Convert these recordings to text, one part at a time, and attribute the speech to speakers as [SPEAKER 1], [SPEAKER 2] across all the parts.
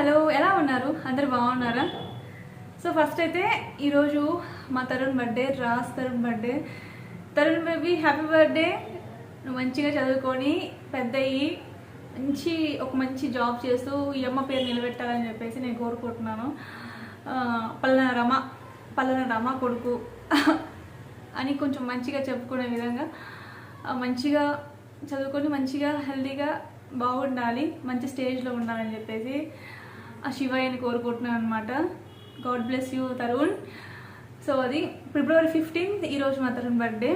[SPEAKER 1] Hello ఎలా ఉన్నారు? అందరు బాగున్నారా? సో ఫస్ట్ అయితే ఈరోజు మా Tarun birthday Ross Tarun birthday Tarun baby happy birthday నువ్వు మంచిగా చదువుకొని పెద్ద అయ్యి మంచి ఒక మంచి జాబ్ చేస్తూ ఈ అమ్మ పేరు నిలబెట్టాలని చెప్పేసి నేను కోరుకుంటున్నాను. పల్లన రమ పల్లన రమ కొడుకు అని కొంచెం మంచిగా చెప్పుకునే విధంగా మంచిగా చదువుకొని మంచిగా హెల్దీగా బాగుండాలి మంచి స్టేజ్లో ఉండాలని చెప్పేసి ఆ శివయ్యని కోరుకుంటున్నాను అనమాట God bless you Tarun. So అది ఫిబ్రవరి ఫిఫ్టీన్త్ ఈరోజు మా తరుణ్ బర్త్డే.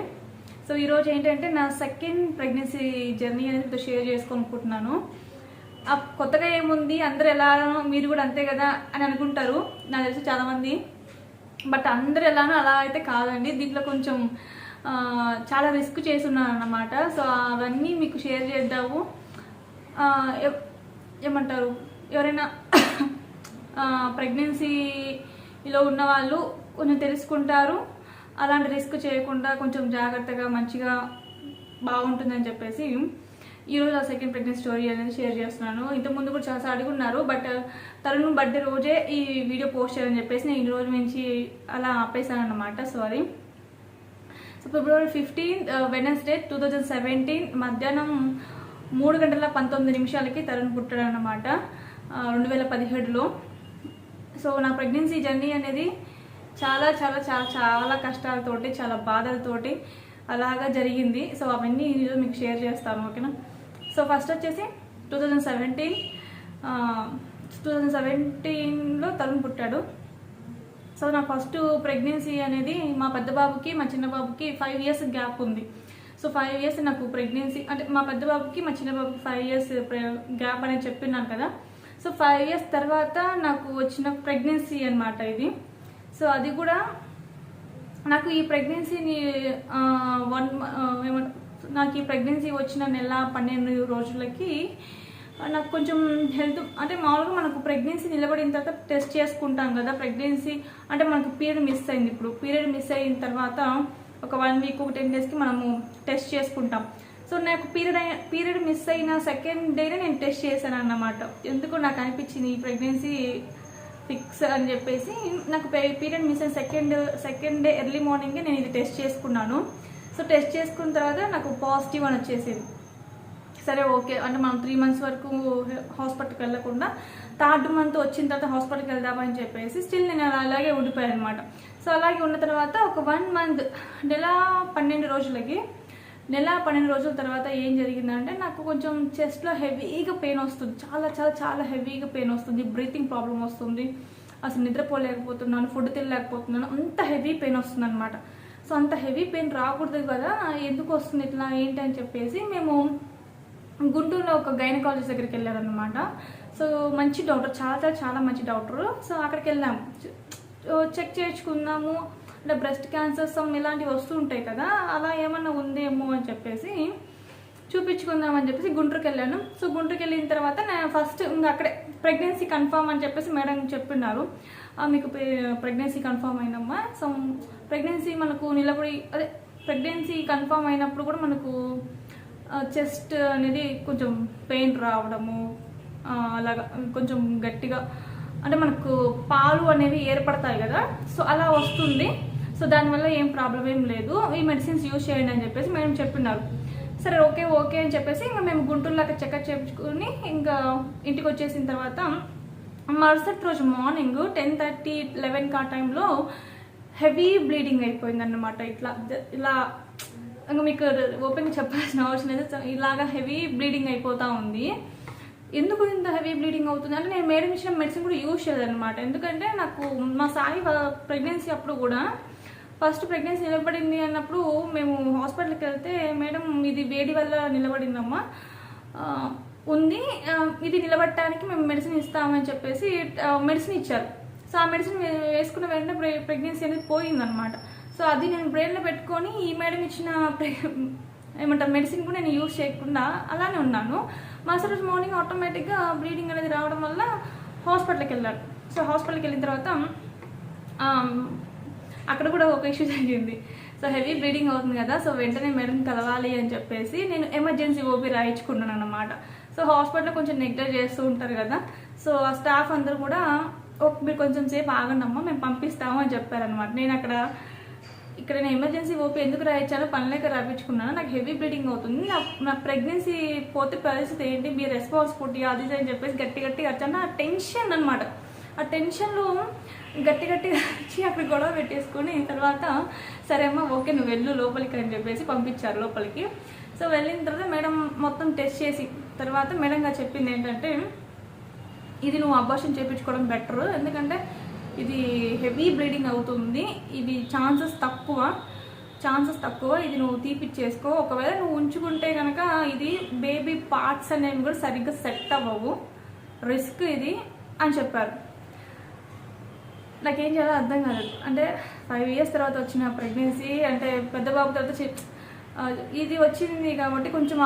[SPEAKER 1] సో ఈరోజు ఏంటంటే నా సెకండ్ ప్రెగ్నెన్సీ జర్నీ అనేది మీతో షేర్ చేసుకోనుకుంటున్నాను ఆ కొత్తగా ఏముంది? అందరు ఎలానో మీరు కూడా అంతే కదా అని అనుకుంటారు. నాకు తెలిసి చాలామంది. బట్ అందరు ఎలానో అలా అయితే కాదండి. దీంట్లో కొంచెం చాలా రిస్క్ చేస్తున్నాను అన్నమాట. సో అవన్నీ మీకు షేర్ చేద్దాము. ఏమంటారు? ఎవరైనా ప్రెగ్నెన్సీలో ఉన్న వాళ్ళు కొంచెం తెలుసుకుంటారు. అలాంటి రిస్క్ చేయకుండా కొంచెం జాగ్రత్తగా మంచిగా బాగుంటుందని చెప్పేసి ఈరోజు ఆ సెకండ్ ప్రెగ్నెన్సీ స్టోరీ అనేది షేర్ చేస్తున్నాను. ఇంతకుముందు కూడా చాలా అడుగున్నారు బట్ తరుణ్ బర్త్డే రోజే ఈ వీడియో పోస్ట్ చేయాలని చెప్పేసి నేను ఈ రోజు నుంచి అలా ఆపేసాను sorry so February fifteen Wednesday two thousand seventeen మధ్యాహ్నం మూడు గంటల పంతొమ్మిది నిమిషాలకి తరుణ్ పుట్టాడు అనమాట రెండు వేల పదిహేడులో. సో నా ప్రెగ్నెన్సీ జర్నీ అనేది చాలా చాలా చాలా చాలా కష్టాలతోటి చాలా బాధలతోటి అలాగా జరిగింది. సో అవన్నీ ఈరోజు మీకు షేర్ చేస్తాను ఓకేనా సో ఫస్ట్ వచ్చేసి two thousand seventeen two thousand సెవెంటీన్లో తరుణ్ పుట్టాడు. సో నా ఫస్ట్ ప్రెగ్నెన్సీ అనేది మా పెద్ద బాబుకి మా చిన్న బాబుకి ఫైవ్ ఇయర్స్ గ్యాప్ ఉంది. సో ఫైవ్ ఇయర్స్ నాకు ప్రెగ్నెన్సీ అంటే మా పెద్ద బాబుకి మా చిన్న బాబుకి ఫైవ్ ఇయర్స్ గ్యాప్ అనేది చెప్పినాను కదా. సో ఫైవ్ ఇయర్స్ తర్వాత నాకు వచ్చిన ప్రెగ్నెన్సీ అనమాట ఇది. సో అది కూడా నాకు ఈ ప్రెగ్నెన్సీని వన్ నాకు ఈ ప్రెగ్నెన్సీ వచ్చిన నెల పన్నెండు రోజులకి నాకు కొంచెం హెల్త్ అంటే మామూలుగా మనకు ప్రెగ్నెన్సీ నిలబడిన తర్వాత టెస్ట్ చేసుకుంటాం కదా ప్రెగ్నెన్సీ అంటే మనకు పీరియడ్ మిస్ అయింది ఇప్పుడు. పీరియడ్ మిస్ అయిన తర్వాత ఒక వన్ వీక్ ఒక టెన్ డేస్కి మనము టెస్ట్ చేసుకుంటాం. సో నాకు పీరియడ్ అయిన పీరియడ్ మిస్ అయిన సెకండ్ డేనే నేను టెస్ట్ చేశాను అన్నమాట. ఎందుకు నాకు అనిపించింది ఈ ప్రెగ్నెన్సీ ఫిక్స్ అని చెప్పేసి. నాకు పీరియడ్ మిస్ అయిన సెకండ్ సెకండ్ డే ఎర్లీ మార్నింగే నేను ఇది టెస్ట్ చేసుకున్నాను. సో టెస్ట్ చేసుకున్న తర్వాత నాకు పాజిటివ్ అని వచ్చేసింది. సరే ఓకే. అంటే మనం త్రీ మంత్స్ వరకు హాస్పిటల్కి వెళ్ళకుండా థర్డ్ మంత్ వచ్చిన తర్వాత హాస్పిటల్కి వెళ్దామని చెప్పేసి స్టిల్ నేను అలా అలాగే ఉండిపోయాను అనమాట సో అలాగే ఉన్న తర్వాత ఒక వన్ మంత్ నెల పన్నెండు రోజులకి నెల పన్నెండు రోజుల తర్వాత ఏం జరిగిందంటే నాకు కొంచెం చెస్ట్లో హెవీగా పెయిన్ వస్తుంది. చాలా చాలా చాలా హెవీగా పెయిన్ వస్తుంది. బ్రీతింగ్ ప్రాబ్లం వస్తుంది. అసలు నిద్రపోలేకపోతున్నాను ఫుడ్ తినలేకపోతున్నాను. అంత హెవీ పెయిన్ వస్తుంది అనమాట సో అంత హెవీ పెయిన్ రాకూడదు కదా ఎందుకు వస్తుంది ఇట్లా ఏంటి అని చెప్పేసి మేము గుంటూరులో ఒక గైనకాలజిస్ట్ దగ్గరికి వెళ్ళారనమాట సో మంచి డాక్టర్ చాలా చాలా చాలా మంచి డాక్టర్. సో అక్కడికి వెళ్ళాము. చెక్ చేయించుకుందాము అంటే బ్రెస్ట్ క్యాన్సర్ సమ్ ఇలాంటివి వస్తూ ఉంటాయి కదా అలా ఏమన్నా ఉందేమో అని చెప్పేసి చూపించుకుందామని చెప్పేసి గుంటూరుకి వెళ్ళాను. సో గుంటూరుకి వెళ్ళిన తర్వాత నేను ఫస్ట్ ఇంకా అక్కడే ప్రెగ్నెన్సీ కన్ఫామ్ అని చెప్పేసి మేడం చెప్పినారు "ఆ, మీకు ప్రెగ్నెన్సీ కన్ఫామ్ అయినమ్మా సో ప్రెగ్నెన్సీ మనకు నిలబడి అదే ప్రెగ్నెన్సీ కన్ఫామ్ అయినప్పుడు కూడా మనకు చెస్ట్ అనేది కొంచెం పెయిన్ రావడము అలాగా కొంచెం గట్టిగా అంటే మనకు పాలు అనేవి ఏర్పడతాయి కదా. సో అలా వస్తుంది. సో దానివల్ల ఏం ప్రాబ్లం ఏం లేదు. ఈ మెడిసిన్స్ యూజ్ చేయండి అని చెప్పేసి మేడం చెప్పినారు. సరే ఓకే ఓకే అని చెప్పేసి ఇంకా మేము గుంటూరులాగా చెకప్ చేయించుకుని ఇంకా ఇంటికి వచ్చేసిన తర్వాత మరుసటి రోజు మార్నింగ్ టెన్ థర్టీ లెవెన్కి ఆ టైంలో హెవీ బ్లీడింగ్ అయిపోయింది అనమాట ఇట్లా ఇలా ఇంకా మీకు ఓపెన్గా చెప్పాల్సిన అవసరం లేదు. ఇలాగా హెవీ బ్లీడింగ్ అయిపోతూ ఉంది. ఎందుకు ఇంత హెవీ బ్లీడింగ్ అవుతుంది అంటే నేను మేడం ఇచ్చిన మెడిసిన్ కూడా యూజ్ చేయదు అనమాట ఎందుకంటే నాకు మా సాయి ప్రెగ్నెన్సీ అప్పుడు కూడా ఫస్ట్ ప్రెగ్నెన్సీ నిలబడింది అన్నప్పుడు మేము హాస్పిటల్కి వెళ్తే మేడం ఇది వేడి వల్ల నిలబడిందమ్మా. ఉంది. ఇది నిలబడటానికి మేము మెడిసిన్ ఇస్తామని చెప్పేసి మెడిసిన్ ఇచ్చారు. సో ఆ మెడిసిన్ వేసుకున్న వెంటనే ప్రె ప్రెగ్నెన్సీ అనేది పోయిందనమాట సో అది నేను బ్రెయిన్లో పెట్టుకొని ఈ మేడం ఇచ్చిన ఏమంటారు మెడిసిన్ కూడా నేను యూజ్ చేయకుండా అలానే ఉన్నాను. మరుసటి రోజు మార్నింగ్ ఆటోమేటిక్గా బ్లీడింగ్ అనేది రావడం వల్ల హాస్పిటల్కి వెళ్ళాను సో హాస్పిటల్కి వెళ్ళిన తర్వాత అక్కడ కూడా ఒక ఇష్యూ జరిగింది. సో హెవీ బ్లీడింగ్ అవుతుంది కదా సో వెంటనే మేడం కలవాలి అని చెప్పేసి నేను ఎమర్జెన్సీ ఓపీ రాయించుకున్నాను అనమాట సో హాస్పిటల్లో కొంచెం నెగ్లెక్ట్ చేస్తూ ఉంటారు కదా సో ఆ స్టాఫ్ అందరూ కూడా "ఓకే, మీరు కొంచెం సేపు ఆగండి అమ్మా మేము పంపిస్తాము అని చెప్పారనమాట నేను అక్కడ ఇక్కడ నేను ఎమర్జెన్సీ ఓపీ ఎందుకు రాయించాలో పనులేక రాయించుకున్నాను. నాకు హెవీ బ్లీడింగ్ అవుతుంది. నా నా ప్రెగ్నెన్సీ పోతే పరిస్థితి ఏంటి? మీ రెస్పాన్సిబిలిటీ అది అని చెప్పేసి గట్టి గట్టి వచ్చాను ఆ టెన్షన్ అనమాట ఆ టెన్షన్లో గట్టి గట్టిగా వచ్చి అక్కడ గొడవ పెట్టేసుకొని తర్వాత సరే అమ్మ ఓకే నువ్వు వెళ్ళు లోపలికి అని చెప్పేసి పంపించారు లోపలికి. సో వెళ్ళిన తర్వాత మేడం మొత్తం టెస్ట్ చేసి తర్వాత మేడం గారు చెప్పింది ఏంటంటే ఇది నువ్వు అబార్షన్ చేయించుకోవడం బెటర్ ఎందుకంటే ఇది హెవీ బ్లీడింగ్ అవుతుంది. ఇది ఛాన్సెస్ తక్కువ. ఛాన్సెస్ తక్కువ. ఇది నువ్వు తీపిచ్చేసుకో. ఒకవేళ నువ్వు ఉంచుకుంటే కనుక ఇది బేబీ పార్ట్స్ అనేవి కూడా సరిగ్గా సెట్ అవ్వవు. రిస్క్ ఇది అని చెప్పారు. నాకేం చేయాలో అర్థం కాలేదు అంటే ఫైవ్ ఇయర్స్ తర్వాత వచ్చిన ప్రెగ్నెన్సీ అంటే పెద్ద బాబు తర్వాత ఇది వచ్చింది కాబట్టి కొంచెం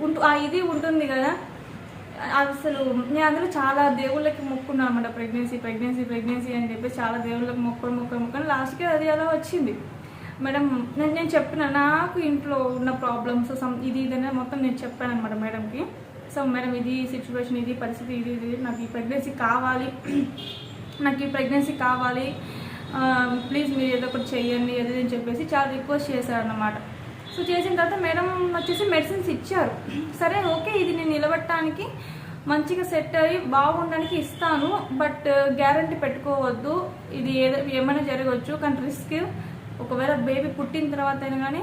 [SPEAKER 1] ఉంటు- ఆ ఇది ఉంటుంది కదా. అసలు నేను అందులో చాలా దేవుళ్ళకి మొక్కున్నాను అనమాట ప్రెగ్నెన్సీ ప్రెగ్నెన్సీ ప్రెగ్నెన్సీ అని చెప్పి చాలా దేవుళ్ళకి మొక్కలు మొక్కలు మొక్కలు లాస్ట్కి అది అలా వచ్చింది. మేడం నేను నేను చెప్పిన నాకు ఇంట్లో ఉన్న ప్రాబ్లమ్స్ సమ్ ఇది ఇదనే మొత్తం నేను చెప్పాను అనమాట మేడంకి. సో మేడం ఇది సిచ్యువేషన్ ఇది పరిస్థితి ఇది ఇది నాకు ఈ ప్రెగ్నెన్సీ కావాలి. నాకు ఈ ప్రెగ్నెన్సీ కావాలి. ప్లీజ్ మీరు ఏదో ఒకటి చేయండి అది అని చెప్పేసి చాలా రిక్వెస్ట్ చేశారన్నమాట. సో చేసిన తర్వాత మేడం వచ్చేసి మెడిసిన్స్ ఇచ్చారు. సరే ఓకే ఇది నేను నిలబెట్టడానికి మంచిగా సెట్ అయ్యి బాగుండడానికి ఇస్తాను బట్ గ్యారంటీ పెట్టుకోవద్దు. ఇది ఏదో ఏమైనా జరగవచ్చు కానీ రిస్క్ ఒకవేళ బేబీ పుట్టిన తర్వాత అయినా కానీ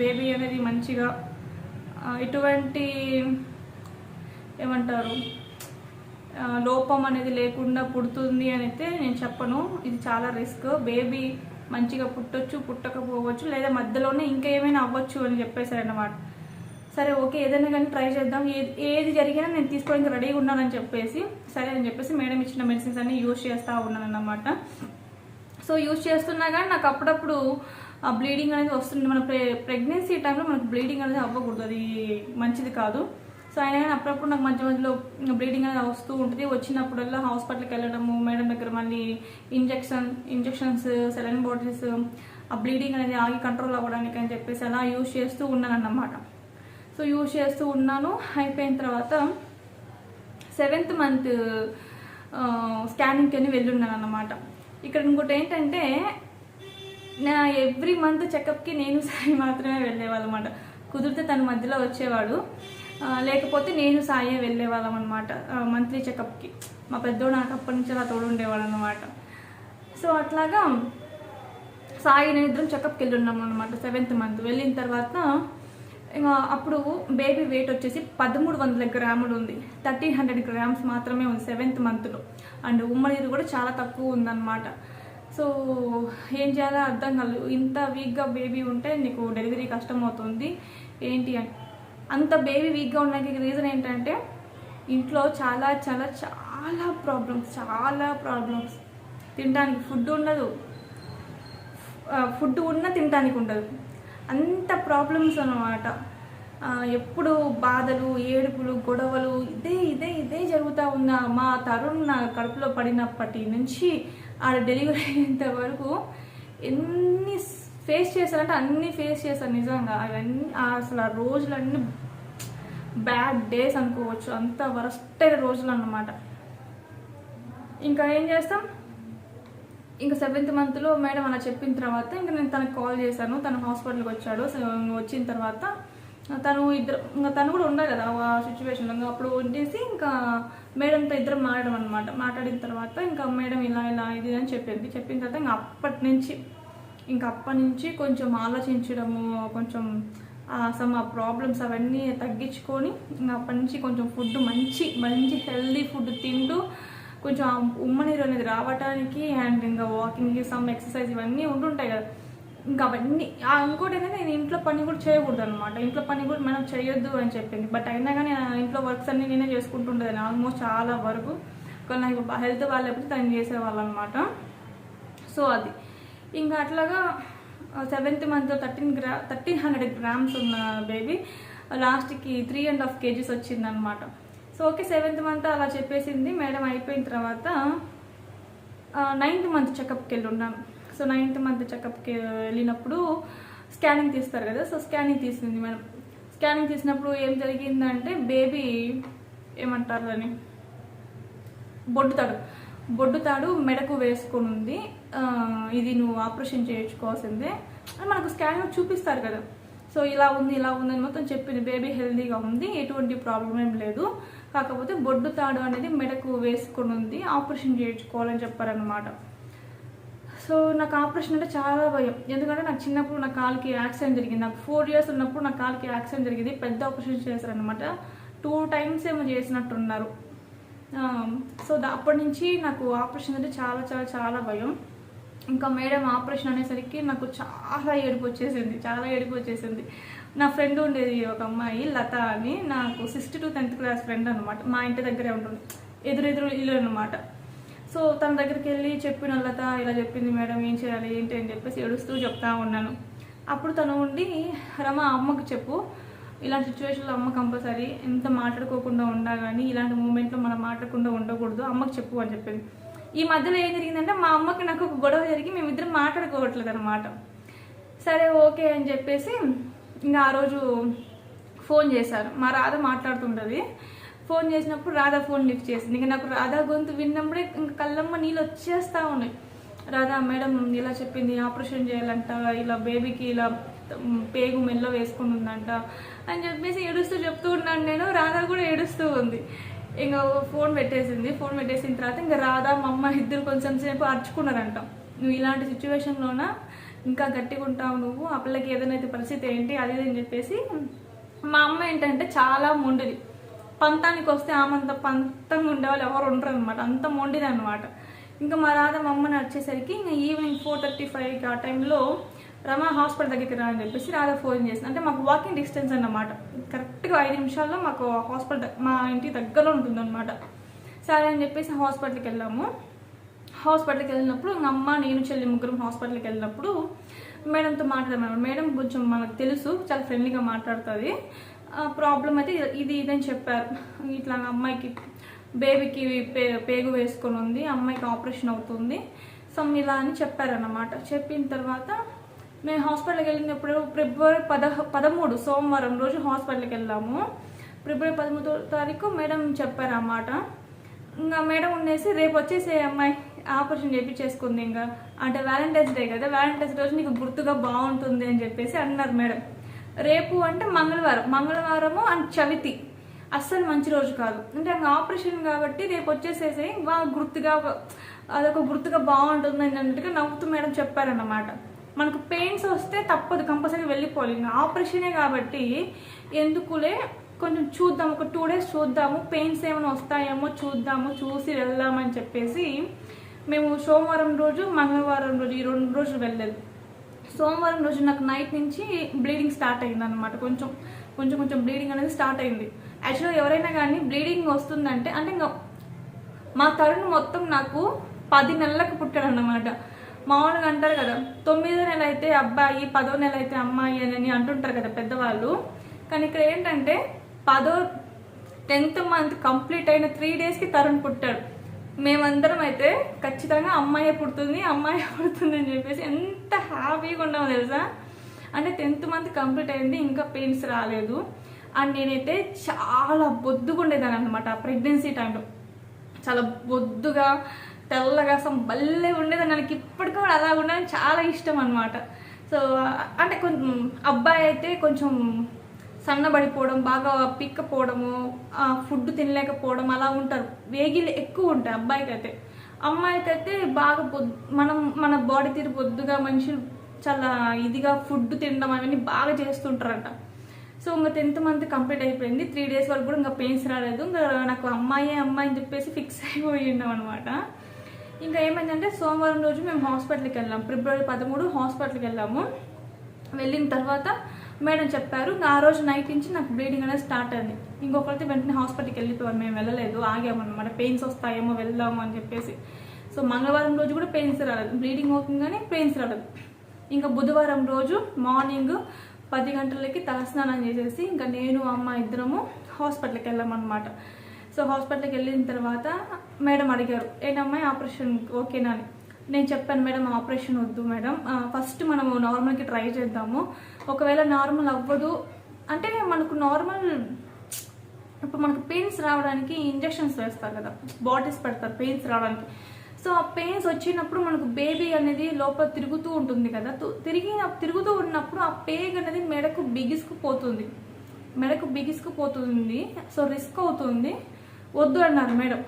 [SPEAKER 1] బేబీ అనేది మంచిగా ఇటువంటి ఏమంటారు? లోపం అనేది లేకుండా పుడుతుంది అని అయితే నేను చెప్పను. ఇది చాలా రిస్క్. బేబీ మంచిగా పుట్టొచ్చు పుట్టకపోవచ్చు లేదా మధ్యలోనే ఇంకా ఏమైనా అవ్వచ్చు అని చెప్పేశారన్నమాట. సరే ఓకే ఏదైనా కానీ ట్రై చేద్దాం. ఏది ఏది జరిగినా నేను తీసుకోవడానికి రెడీగా ఉన్నానని చెప్పేసి సరే అని చెప్పేసి మేడం ఇచ్చిన మెడిసిన్స్ అన్ని యూజ్ చేస్తూ ఉన్నాను అన్నమాట సో యూజ్ చేస్తున్నా కానీ నాకు అప్పుడప్పుడు ఆ బ్లీడింగ్ అనేది వస్తుంది. మన ప్రె ప్రెగ్నెన్సీ టైంలో మనకు బ్లీడింగ్ అనేది అవ్వకూడదు. అది మంచిది కాదు. సో అయినా కానీ అప్పుడప్పుడు నాకు మధ్య మధ్యలో బ్లీడింగ్ అనేది వస్తూ ఉంటుంది. వచ్చినప్పుడల్లా హాస్పిటల్కి వెళ్ళడము మేడం దగ్గర మళ్ళీ ఇంజెక్షన్ ఇంజెక్షన్స్ సెలైన్ బాటిల్స్ ఆ బ్లీడింగ్ అనేది ఆగి కంట్రోల్ అవ్వడానికి అని చెప్పేసి అలా యూజ్ చేస్తూ ఉన్నాను అన్నమాట సో యూజ్ చేస్తూ ఉన్నాను. అయిపోయిన తర్వాత సెవెంత్ మంత్ స్కానింగ్కి అని వెళ్ళున్నాను అన్నమాట ఇక్కడ ఇంకోటి ఏంటంటే నా ఎవ్రీ మంత్ చెకప్కి నేను సాయి మాత్రమే వెళ్ళేవాళ్ళం అనమాట కుదిరితే తన మధ్యలో వచ్చేవాడు. లేకపోతే నేను సాయే వెళ్ళేవాళ్ళం అనమాట మంత్లీ చెకప్కి. మా పెద్దోడు నాకు అప్పటి నుంచి అలా తోడు అనమాట సో అట్లాగా సాయి నేను ఇద్దరం చెకప్కి వెళ్ళి ఉన్నాం అనమాట సెవెంత్ మంత్. వెళ్ళిన తర్వాత ఇంకా అప్పుడు బేబీ వెయిట్ వచ్చేసి పదమూడు వందల గ్రాములు ఉంది. థర్టీన్ హండ్రెడ్ గ్రామ్స్ మాత్రమే ఉంది సెవెంత్ మంత్లో. అండ్ ఉమ్మడిది కూడా చాలా తక్కువ ఉందన్నమాట. సో ఏం చేయాలో అర్థం కాలేదు. ఇంత వీక్గా బేబీ ఉంటే నీకు డెలివరీ కష్టం అవుతుంది ఏంటి అంటే అంత బేబీ వీక్గా ఉండడానికి రీజన్ ఏంటంటే ఇంట్లో చాలా చాలా చాలా ప్రాబ్లమ్స్ చాలా ప్రాబ్లమ్స్ తినడానికి ఫుడ్ ఉండదు. ఫుడ్ ఉన్నా తినడానికి ఉండదు. అంత ప్రాబ్లమ్స్ అన్నమాట. ఎప్పుడు బాధలు ఏడుపులు గొడవలు ఇదే ఇదే ఇదే జరుగుతూ ఉన్న మా తరుణ్ నా కడుపులో పడినప్పటి నుంచి ఆడ డెలివరీ అయ్యేంత వరకు ఎన్ని ఫేస్ చేశారంటే అన్నీ ఫేస్ చేశాను నిజంగా. అవన్నీ అసలు ఆ రోజులన్నీ బ్యాడ్ డేస్ అనుకోవచ్చు. అంత వరస్ట్ అయిన రోజులు అన్నమాట. ఇంకా ఏం చేస్తాం? ఇంకా సెవెంత్ మంత్లో మేడం అలా చెప్పిన తర్వాత ఇంకా నేను తనకు కాల్ చేశాను. తను హాస్పిటల్కి వచ్చాడు. వచ్చిన తర్వాత తను ఇద్దరు ఇంకా తను కూడా ఉండాలి కదా ఆ సిచ్యువేషన్లో. ఇంకా అప్పుడు ఉండేసి ఇంకా మేడంతో ఇద్దరు మాట్లాడడం అనమాట మాట్లాడిన తర్వాత ఇంకా మేడం ఇలా ఇలా ఇది అని చెప్పింది చెప్పిన తర్వాత ఇంకా అప్పటి నుంచి ఇంకా అప్పటి నుంచి కొంచెం ఆలోచించడము కొంచెం సమ్ ఆ ప్రాబ్లమ్స్ అవన్నీ తగ్గించుకొని ఇంకా అప్పటి నుంచి కొంచెం ఫుడ్ మంచి మంచి హెల్దీ ఫుడ్ తింటూ కొంచెం ఆ ఉమ్మనీరు అనేది రావడానికి అండ్ ఇంకా వాకింగ్ సమ్ ఎక్సర్సైజ్ ఇవన్నీ ఉంటుంటాయి కదా. ఇంకా అవన్నీ ఇంకోటి ఏంటంటే నేను ఇంట్లో పని కూడా చేయకూడదు అనమాట ఇంట్లో పని కూడా మనం చేయొద్దు అని చెప్పింది. బట్ అయినా కానీ ఇంట్లో వర్క్స్ అన్ని నేనే చేసుకుంటుండేదాన్ని ఆల్మోస్ట్ చాలా వరకు. కానీ నాకు హెల్త్ బాగాలేకపోతే దాన్ని చేసేవాళ్ళు అనమాట సో అది. ఇంకా అట్లాగా సెవెంత్ మంత్ థర్టీన్ గ్రా థర్టీన్ హండ్రెడ్ గ్రామ్స్ ఉన్న బేబీ లాస్ట్కి త్రీ అండ్ హాఫ్ కేజీస్ వచ్చిందనమాట సో ఓకే సెవెంత్ మంత్ అలా చెప్పేసింది. మేడం అయిపోయిన తర్వాత నైన్త్ మంత్ చెకప్కి వెళ్ళి ఉన్నాను సో నైన్త్ మంత్ చెకప్కి వెళ్ళినప్పుడు స్కానింగ్ తీస్తారు కదా సో స్కానింగ్ తీసింది మేడం. స్కానింగ్ తీసినప్పుడు ఏం జరిగిందంటే బేబీ ఏమంటారు అని బొడ్డు బొడ్డు తాడు మెడకు వేసుకొని ఉంది ఇది నువ్వు ఆపరేషన్ చేయించుకోవాల్సిందే అని మనకు స్కానింగ్ చూపిస్తారు కదా. సో ఇలా ఉంది ఇలా ఉంది అని మొత్తం చెప్పింది. బేబీ హెల్దీగా ఉంది ఎటువంటి ప్రాబ్లం ఏం లేదు. కాకపోతే బొడ్డు తాడు అనేది మెడకు వేసుకొని ఉంది ఆపరేషన్ చేయించుకోవాలని చెప్పారనమాట సో నాకు ఆపరేషన్ అంటే చాలా భయం. ఎందుకంటే నాకు చిన్నప్పుడు నా కాలుకి యాక్సిడెంట్ జరిగింది. నాకు ఫోర్ ఇయర్స్ ఉన్నప్పుడు నా కాలుకి యాక్సిడెంట్ జరిగింది. పెద్ద ఆపరేషన్ చేశారనమాట టూ టైమ్స్ ఏమో చేసినట్టున్నారు. Um, సో దా- అప్పటి నుంచి నాకు ఆపరేషన్ అంటే చాలా చాలా చాలా భయం. ఇంకా మేడం ఆపరేషన్ అనేసరికి నాకు చాలా ఏడుపు వచ్చేసింది చాలా ఏడుపు వచ్చేసింది. నా ఫ్రెండ్ ఉండేది ఒక అమ్మాయి లత అని. నాకు sixth to tenth class friend అనమాట మా ఇంటి దగ్గరే ఉంటుంది. ఎదురెదురు ఇల్లు అనమాట సో తన దగ్గరికి వెళ్ళి చెప్పిన లత ఇలా చెప్పింది మేడం ఏం చేయాలి ఏంటి అని చెప్పేసి ఏడుస్తూ చెప్తా ఉన్నాను. అప్పుడు తను ఉండి రమ అమ్మకు చెప్పు. ఇలాంటి సిచ్యువేషన్లో అమ్మ కంపల్సరీ ఎంత మాట్లాడుకోకుండా ఉండా కానీ ఇలాంటి మూమెంట్లో మనం మాట్లాడకుండా ఉండకూడదు. అమ్మకి చెప్పు అని చెప్పింది. ఈ మధ్యలో ఏం జరిగిందంటే మా అమ్మకి నాకు ఒక గొడవ జరిగి మేమిద్దరం మాట్లాడుకోవట్లేదు అనమాట సరే ఓకే అని చెప్పేసి ఇంకా ఆ రోజు ఫోన్ చేశారు. మా రాధ మాట్లాడుతుంటుంది. ఫోన్ చేసినప్పుడు రాధా ఫోన్ లిఫ్ట్ చేసింది. ఇంకా నాకు రాధా గొంతు విన్నప్పుడే ఇంకా కళ్ళమ్మ నీళ్ళు వచ్చేస్తా ఉన్నాయి. రాధా మేడం ఇలా చెప్పింది ఆపరేషన్ చేయాలంట ఇలా బేబీకి ఇలా పేగు మెల్ల వేసుకుని ఉందంట అని చెప్పేసి ఏడుస్తూ చెప్తూ ఉన్నాను నేను. రాధా కూడా ఏడుస్తూ ఉంది. ఇంకా ఫోన్ పెట్టేసింది. ఫోన్ పెట్టేసిన తర్వాత ఇంకా రాధా మా అమ్మ ఇద్దరు కొంచెం సేపు అరుచుకున్నారంట. నువ్వు ఇలాంటి సిచ్యువేషన్లోన? ఇంకా గట్టిగా ఉంటావు నువ్వు? ఆ పిల్లకి ఏదైనా పరిస్థితి ఏంటి? అది అని చెప్పేసి మా అమ్మ ఏంటంటే చాలా మొండిది. పంతానికి వస్తే ఆమంత పంతంగా ఉండేవాళ్ళు ఎవరు ఉండరు అనమాట అంత మొండిది అనమాట ఇంకా మా రాధ మా అమ్మని వచ్చేసరికి ఇంకా ఈవినింగ్ ఫోర్ థర్టీ ఫైవ్కి ఆ టైంలో రమా హాస్పిటల్ దగ్గరికి రా అని చెప్పేసి రాధ ఫోన్ చేసింది. అంటే మాకు వాకింగ్ డిస్టెన్స్ అన్నమాట. కరెక్ట్గా ఐదు నిమిషాల్లో మాకు హాస్పిటల్ మా ఇంటి దగ్గరలో ఉంటుందన్నమాట. సరే అని చెప్పేసి హాస్పిటల్కి వెళ్ళాము. హాస్పిటల్కి వెళ్ళినప్పుడు ఇంకా అమ్మ నేను చెల్లి ముగ్గురం హాస్పిటల్కి వెళ్ళినప్పుడు మేడంతో మాట్లాడాము. మేడం కొంచెం మనకు తెలుసు చాలా ఫ్రెండ్లీగా మాట్లాడుతుంది. ప్రాబ్లం అయితే ఇది- ఇది ఇదని చెప్పారు. ఇట్లా అమ్మాయికి బేబీకి పే పేగు వేసుకొని ఉంది అమ్మాయికి ఆపరేషన్ అవుతుంది. సో ఇలా అని చెప్పారన్నమాట. చెప్పిన తర్వాత మేము హాస్పిటల్కి వెళ్ళినప్పుడు ఫిబ్రవరి పదహ పదమూడు సోమవారం రోజు హాస్పిటల్కి వెళ్ళాము. ఫిబ్రవరి పదమూడో తారీఖు మేడం చెప్పారన్నమాట. ఇంకా మేడం ఉండేసి రేపు వచ్చేసి అమ్మాయి ఆపరేషన్ చేయించేసుకుంది ఇంకా. అంటే వ్యాలంటైన్స్ డే కదా వ్యాలంటైన్స్ రోజు నీకు గుర్తుగా బాగుంటుంది అని చెప్పేసి అన్నారు మేడం. రేపు అంటే మంగళవారం మంగళవారము అండ్ చవితి. అస్సలు మంచి రోజు కాదు. అంటే ఇంకా ఆపరేషన్ కాబట్టి రేపు వచ్చేసేసి బాగా గుర్తుగా అదొక గుర్తుగా బాగుంటుంది అని అన్నట్టుగా నవ్వుతూ మేడం చెప్పారన్నమాట. మనకు పెయిన్స్ వస్తే తప్పదు కంపల్సరీ వెళ్ళిపోవాలి. ఇంకా ఆపరేషనే కాబట్టి ఎందుకులే కొంచెం చూద్దాము ఒక టూ డేస్ చూద్దాము పెయిన్స్ ఏమైనా వస్తాయేమో చూద్దాము చూసి వెళ్దామని చెప్పేసి మేము సోమవారం రోజు మంగళవారం రోజు ఈ రెండు రోజులు వెళ్ళలేదు సోమవారం రోజు నాకు నైట్ నుంచి బ్లీడింగ్ స్టార్ట్ అయింది అనమాట కొంచెం కొంచెం కొంచెం బ్లీడింగ్ అనేది స్టార్ట్ అయింది. యాక్చువల్గా ఎవరైనా కానీ బ్లీడింగ్ వస్తుందంటే అంటే ఇంకా మా తరుణ్ మొత్తం నాకు పది నెలలకు పుట్టాడు అన్నమాట మామూలుగా అంటారు కదా తొమ్మిదో నెల అయితే అబ్బాయి పదో నెల అయితే అమ్మాయి అని అంటుంటారు కదా పెద్దవాళ్ళు. కానీ ఇక్కడ ఏంటంటే పదో టెన్త్ మంత్ కంప్లీట్ అయిన త్రీ డేస్కి తరుణ్ పుట్టాడు. మేమందరం అయితే ఖచ్చితంగా అమ్మాయి పుడుతుంది అమ్మాయి పుడుతుంది అని చెప్పేసి ఎంత హ్యాపీగా ఉన్నాము తెలుసా? అంటే టెన్త్ మంత్ కంప్లీట్ అయింది ఇంకా పెయిన్స్ రాలేదు. అండ్ నేనైతే చాలా బొద్దుగా ఉండేదాన్ని అనమాట ప్రెగ్నెన్సీ టైంలో. చాలా బొద్దుగా తెల్లగా అసలు భలే ఉండేది నాకు ఇప్పటికీ కూడా అలా ఉండడం చాలా ఇష్టం అనమాట సో అంటే కొంచెం అబ్బాయి అయితే కొంచెం సన్నబడిపోవడం బాగా పిక్కపోవడము ఫుడ్ తినలేకపోవడం అలా ఉంటారు. వేగిలు ఎక్కువ ఉంటాయి అబ్బాయికి అయితే అమ్మాయికి అయితే బాగా మనం మన బాడీ తీరు పొద్దుగా మనుషులు చాలా ఇదిగా ఫుడ్ తినడం అవన్నీ బాగా చేస్తుంటారంట. సో ఇంకా టెన్త్ మంత్ కంప్లీట్ అయిపోయింది. త్రీ డేస్ వరకు కూడా ఇంకా పెయిన్స్ రాలేదు. ఇంకా నాకు అమ్మాయి అమ్మాయి అని చెప్పేసి ఫిక్స్ అయిపోయి ఉన్నాం అనమాట ఇంకా ఏమైందంటే సోమవారం రోజు మేము హాస్పిటల్కి వెళ్ళాం. ఫిబ్రవరి పదమూడు హాస్పిటల్కి వెళ్ళాము. వెళ్ళిన తర్వాత మేడం చెప్పారు ఇంకా ఆ రోజు నైట్ నుంచి నాకు బ్లీడింగ్ అనేది స్టార్ట్ అయింది. ఇంకొకరితో వెంటనే హాస్పిటల్కి వెళ్ళిపోయాం మేము వెళ్ళలేదు. ఆగామన్నమాట పెయిన్స్ వస్తాయేమో వెళ్దాము అని చెప్పేసి. సో మంగళవారం రోజు కూడా పెయిన్స్ రాలేదు. బ్లీడింగ్ అవుతుంది కానీ పెయిన్స్ రాలేదు. ఇంకా బుధవారం రోజు మార్నింగ్ పది గంటలకి తలస్నానం చేసేసి ఇంకా నేను అమ్మ ఇద్దరము హాస్పిటల్కి వెళ్ళామన్నమాట. సో హాస్పిటల్కి వెళ్ళిన తర్వాత మేడం అడిగారు ఏంటమ్మాయి ఆపరేషన్ ఓకేనా అని? నేను చెప్పాను మేడం ఆపరేషన్ వద్దు మేడం. ఫస్ట్ మనము నార్మల్కి ట్రై చేద్దాము. ఒకవేళ నార్మల్ అవ్వదు అంటే మనకు నార్మల్ ఇప్పుడు మనకు పెయిన్స్ రావడానికి ఇంజెక్షన్స్ వేస్తారు కదా బాటిల్స్ పెడతారు పెయిన్స్ రావడానికి. సో ఆ పెయిన్స్ వచ్చినప్పుడు మనకు బేబీ అనేది లోపల తిరుగుతూ ఉంటుంది కదా తిరిగి తిరుగుతూ ఉన్నప్పుడు ఆ పేగ్ అనేది మెడకు బిగిసుకుపోతుంది. మెడకు బిగిసుకుపోతుంది సో రిస్క్ అవుతుంది. వద్దు అన్నారు మేడం.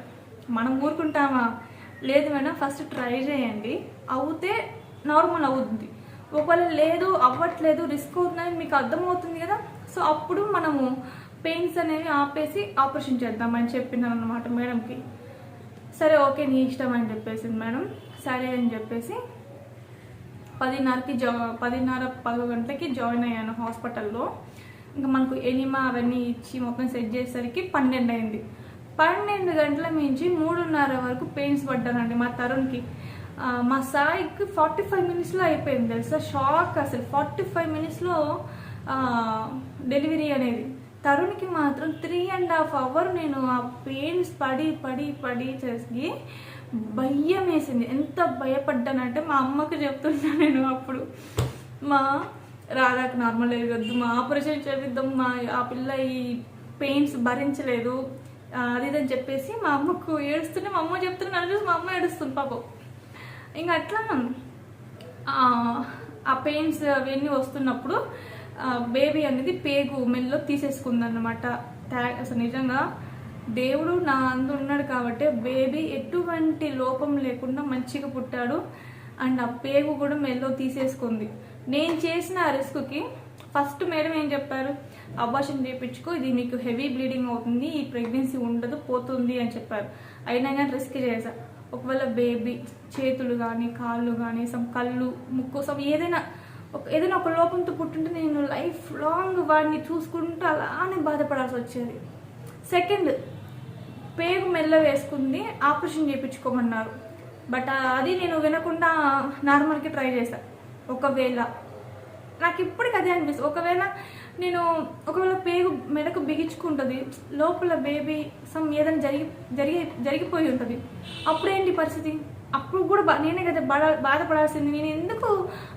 [SPEAKER 1] మనం ఊరుకుంటామా? లేదు మేడం ఫస్ట్ ట్రై చేయండి. అవుతే నార్మల్ అవుతుంది. ఒకవేళ లేదు అవ్వట్లేదు రిస్క్ అవుతుందని మీకు అర్థమవుతుంది కదా? సో అప్పుడు మనము పెయిన్స్ అనేవి ఆపేసి ఆపరేషన్ చేద్దామని చెప్పినాను అనమాట మేడంకి. సరే ఓకే నీ ఇష్టం అని చెప్పేసింది మేడం. సరే అని చెప్పేసి పదిన్నరకి జా పదిన్నర పదవ గంటలకి జాయిన్ అయ్యాను హాస్పిటల్లో. ఇంకా మనకు ఎనిమా అవన్నీ ఇచ్చి మొత్తం సెట్ చేసేసరికి పన్నెండు అయింది. పన్నెండు గంటల మించి మూడున్నర వరకు పెయిన్స్ పడ్డానండి మా తరుణ్కి. మా సాయికి ఫార్టీ ఫైవ్ మినిట్స్లో అయిపోయింది తెలుసా? షాక్ అసలు. ఫార్టీ ఫైవ్ మినిట్స్లో డెలివరీ అనేది. తరుణ్కి మాత్రం త్రీ అండ్ హాఫ్ అవర్ నేను ఆ పెయిన్స్ పడి పడి పడి చేసి భయం వేసింది. ఎంత భయపడ్డానంటే మా అమ్మకి చెప్తున్నా నేను అప్పుడు. మా రాధాకి నార్మల్ వద్దు మా ఆపరేషన్ చేపిద్దాం మా ఆ పిల్ల ఈ పెయిన్స్ భరించలేదు. అది ఇది అని చెప్పేసి మా అమ్మకు ఏడుస్తుంటే మా అమ్మ చెప్తున్నా నన్ను చూసి మా అమ్మ ఏడుస్తుంది పాపం. ఇంకా అట్లా ఆ, పెయిన్స్ అవన్నీ వస్తున్నప్పుడు బేబీ అనేది పేగు మెల్లో తీసేసుకుందన్నమాట. ట్యా- అసలు నిజంగా దేవుడు నా అందు ఉన్నాడు కాబట్టి బేబీ ఎటువంటి లోపం లేకుండా మంచిగా పుట్టాడు. అండ్ ఆ పేగు కూడా మెల్లో తీసేసుకుంది. నేను చేసిన ఆ రిస్క్కి ఫస్ట్ మేడం ఏం చెప్పారు? అబార్షన్ చేయించుకో ఇది మీకు హెవీ బ్లీడింగ్ అవుతుంది ఈ ప్రెగ్నెన్సీ ఉండదు పోతుంది అని చెప్పారు. అయినా కానీ రిస్క్ చేశా. ఒకవేళ బేబీ చేతులు కానీ కాళ్ళు కానీ సమ్ కళ్ళు ముక్కు సమ్ ఏదైనా ఒక ఏదైనా ఒక లోపంతో పుట్టుంటే నేను లైఫ్ లాంగ్ వాడిని చూసుకుంటూ అలానే బాధపడాల్సి వచ్చేది. సెకండ్ పేగు మెల్ల వేసుకుంది ఆపరేషన్ చేయించుకోమన్నారు బట్ అది నేను వినకుండా నార్మల్కి ట్రై చేశాను ఒకవేళ నాకు ఇప్పటికి అదే అనిపిస్తుంది. ఒకవేళ నేను ఒకవేళ పేగు మెడకు బిగించుకుంటుంది లోపల బేబీ సమ్ ఏదైనా జరిగి జరిగి జరిగిపోయి ఉంటుంది అప్పుడేంటి పరిస్థితి? అప్పుడు కూడా నేనే కదా బాధ బాధపడాల్సింది. నేను ఎందుకు